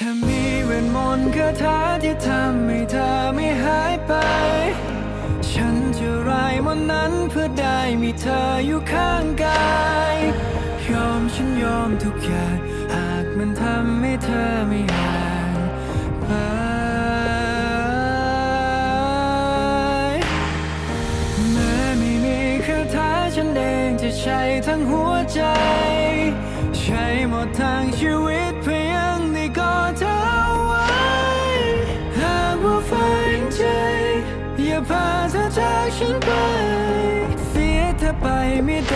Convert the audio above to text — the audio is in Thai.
ถ้ามีเวทมนต์คาถาที่ทำให้เธอไม่หายไป ฉันจะรายมนนั้นเพื่อได้มีเธออยู่ข้างกาย ยอมฉันยอมทุกอย่างหากมันทำให้เธอไม่หางไปแม้ไม่มีคาถาฉันเองจะใช้ทั้งหัวใจ ใช้หมดทางชีวิต เธอจากฉันไป เสียเธอไปไม่ได้